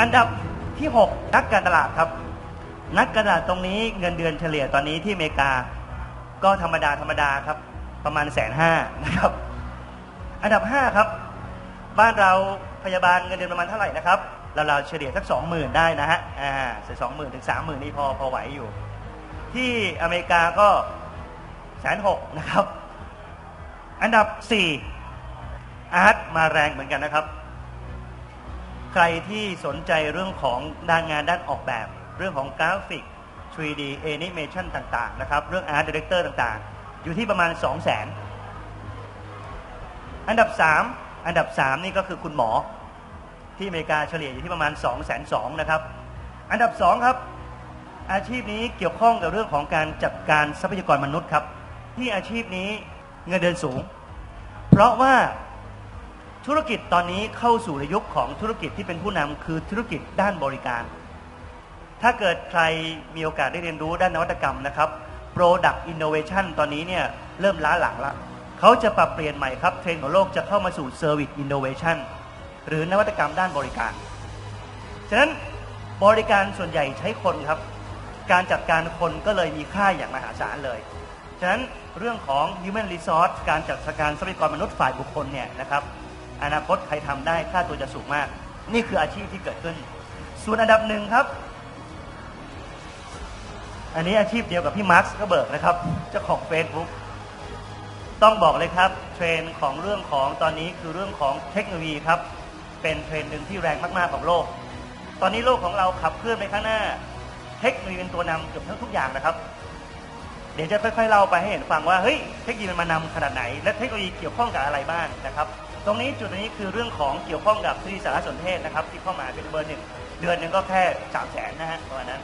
อันดับที่ 6 นักการตลาดครับ นักการตลาดตรงนี้เงินเดือนเฉลี่ยตอนนี้ที่อเมริกา ก็ธรรมดาธรรมดาครับ ประมาณแสนห้านะครับ อันดับ 5 ครับ บ้านเราพยาบาลเงินเดือนประมาณเท่าไหร่นะครับเราเราเฉลี่ยสักสองหมื่นได้นะฮะอ่าสองหมื่นถึงสามหมื่นนี่พอพอไหวอยู่ ที่อเมริกาก็แสนหกนะครับ อันดับ 4 อาร์ตมาแรงเหมือนกันนะครับ ใครที่สนใจเรื่องของด้านงานด้านออกแบบ เรื่องของกราฟิก 3D Animation ต่าง ๆ นะครับ เรื่อง Art Director ต่างๆ อยู่ที่ประมาณ 2 0 0 0 0 0อันดับ 3 อันดับ 3 นี่ก็คือคุณหมอที่อเมริกาเฉลี่ยอยู่ที่ประมาณ 2 2 0 0 0นะครับ อันดับ 2 ครับ อาชีพนี้เกี่ยวข้องกับเรื่องของการจัดการทรัพยากรมนุษย์ครับ ที่อาชีพนี้เงินเดือนสูง เพราะว่า ธุรกิจตอนนี้เข้าสู่ในยุคของธุรกิจที่เป็นผู้นำคือธุรกิจด้านบริการ ถ้าเกิดใครมีโอกาสได้เรียนรู้ด้านนวัตกรรมนะครับ Product Innovation ตอนนี้เนี่ยเริ่มล้าหลังละเขาจะปรับเปลี่ยนใหม่ครับ เทรนด์ของโลกจะเข้ามาสู่ Service Innovation หรือนวัตกรรมด้านบริการ ฉะนั้นบริการส่วนใหญ่ใช้คนครับ การจัดการคนก็เลยมีค่าอย่างมหาศาลเลย ฉะนั้นเรื่องของ human resource การจัดการทรัพยากรมนุษย์ฝ่ายบุคคลเนี่ยนะครับ อนาคตใครทำได้ค่าตัวจะสูงมาก นี่คืออาชีพที่เกิดขึ้น ส่วนอันดับหนึ่งครับ อันนี้อาชีพเดียวกับพี่มาร์คก็เบิกนะครับเจ้าของ Facebook ต้องบอกเลยครับ เทรนของเรื่องของตอนนี้คือเรื่องของเทคโนโลยีครับ เป็นเทรนหนึ่งที่แรงมากๆของโลก ตอนนี้โลกของเราขับเคลื่อนไปข้างหน้า เทคโนโลยีเป็นตัวนำเกือบทั้งทุกอย่างนะครับเดี๋ยวจะค่อยๆเล่าไปให้เห็นฟังว่าเฮ้ยเทคโนโลยีมันมานำขนาดไหน และเทคโนโลยีเกี่ยวข้องกับอะไรบ้างนะครับ ตรงนี้จุดนี้คือเรื่องของเกี่ยวข้องกับสื่อสารสนเทศนะครับที่เข้ามาเป็นเบอร์หนึ่งเดือนหนึ่งก็แค่สามแสนนะฮะประมาณนั้น